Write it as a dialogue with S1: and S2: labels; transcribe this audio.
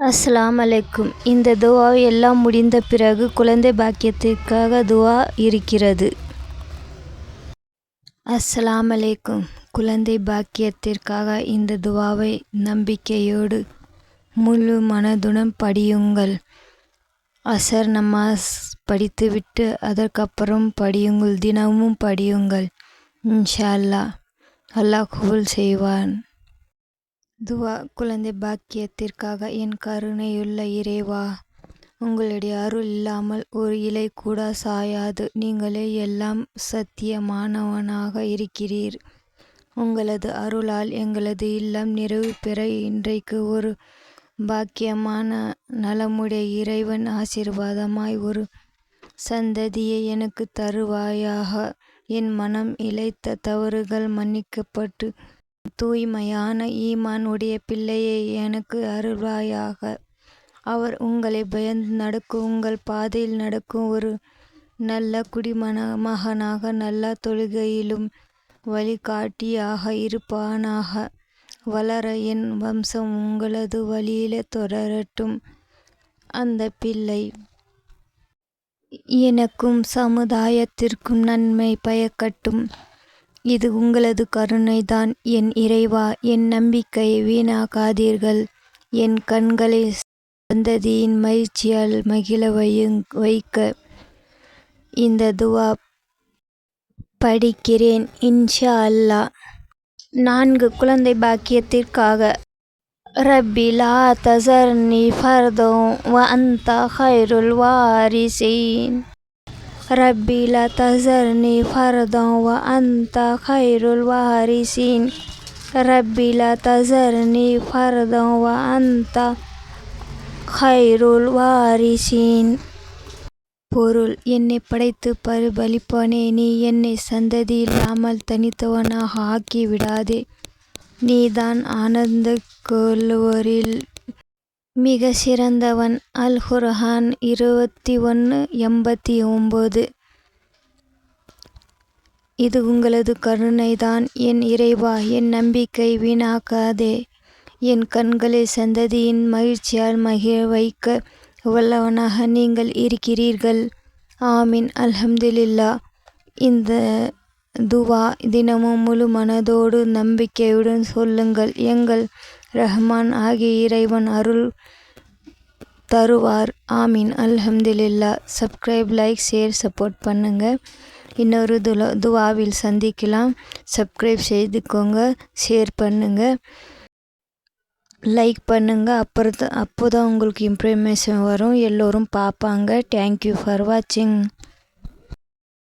S1: அஸ்லாம் அலைக்கும் இந்த துவா எல்லாம் முடிந்த பிறகு குழந்தை பாக்கியத்திற்காக துவா இருக்கிறது. அஸ்லாம் அலைக்கும் குழந்தை பாக்கியத்திற்காக இந்த துவாவை நம்பிக்கையோடு முழு மனதுடன் படியுங்கள். அசர் நமாஸ் படித்துவிட்டு அதற்கப்புறம் படியுங்கள். தினமும் படியுங்கள். இன்ஷா அல்லாஹ். அல்லாஹ் கபூல் செய்வான். துவா குழந்தை பாக்கியத்திற்காக என் கருணையுள்ள இறைவா உங்களுடைய அருள் இல்லாமல் ஒரு இலை கூட சாயாது. நீங்களே எல்லாம் சத்தியமானவனாக இருக்கிறீர். உங்களது அருளால் எங்களது இல்லம் நிறைவு பெற இன்றைக்கு ஒரு பாக்கியமான நலமுடைய இறைவன் ஆசீர்வாதமாய் ஒரு சந்ததியை எனக்கு தருவாயாக. என் மனம் இழைத்த தவறுகள் மன்னிக்கப்பட்டு தூய்மையான ஈமான் உடைய பிள்ளையை எனக்கு அருள்வாயாக. அவர் உங்களை பயந்து நடக்கும் உங்கள் பாதையில் நடக்கும் ஒரு நல்ல குடிமன மகனாக நல்ல தொழுகையிலும் வழிகாட்டியாக இருப்பானாக. வளர என் வம்சம் உங்களது வழியில தொடரட்டும். அந்த பிள்ளை எனக்கும் சமுதாயத்திற்கும் நன்மை பயக்கட்டும். இது உங்களது கருணைதான். என் இறைவா என் நம்பிக்கையை வீணாக்காதீர்கள் என் கண்களை சந்ததியின் மகிழ்ச்சியால் மகிழ வையுங் வைக்க இந்த துவா படிக்கிறேன் இன்ஷா அல்லா நான்கு குழந்தை பாக்கியத்திற்காக. ரப்பி லா தசர்னி ஃபர்தோ வ அன்த ஹைருல் வாரிசீன். ரப்பி லா தசர்னி فردا وأنت خير الوارثين ربي ரப்பி லா தசர்னி وأنت خير الوارثين பொருள் என்னை படைத்து பரிபலிப்பவனே நீ என்னை சந்ததி இல்லாமல் தனித்தவனாக ஆக்கி விடாதே நீதான் ஆனந்த கொள்வோரில் மிக சிறந்தவன் அல் குர்ஆன் இருபத்தி ஒன்று எண்பத்தி ஒம்பது. இது உங்களது கருணைதான். என் இறைவா என் நம்பிக்கை வீணாக்காதே. என் கண்களை சந்ததியின் மகிழ்ச்சியால் மகிழ வைக்க வல்லவனாக நீங்கள் இருக்கிறீர்கள். ஆமீன். அல்ஹம்துலில்லா. இந்த துவா தினமும் முழு மனதோடு நம்பிக்கையுடன் சொல்லுங்கள். எங்கள் ரஹ்மான் ஆகிய இறைவன் அருள் தருவார். ஆமீன். அல்ஹம்துலில்லா. சப்ஸ்கிரைப் லைக் ஷேர் சப்போர்ட் பண்ணுங்கள் இன்னொரு துலா துவாவில் சந்திக்கலாம். சப்ஸ்கிரைப் செய்துக்கோங்க. ஷேர் பண்ணுங்கள் லைக் பண்ணுங்கள் அப்புறம் அப்போ தான் உங்களுக்கு இம்ப்ரூவ்மேஷன் வரும். எல்லோரும் பார்ப்பாங்க. தேங்க்யூ ஃபார் வாட்சிங்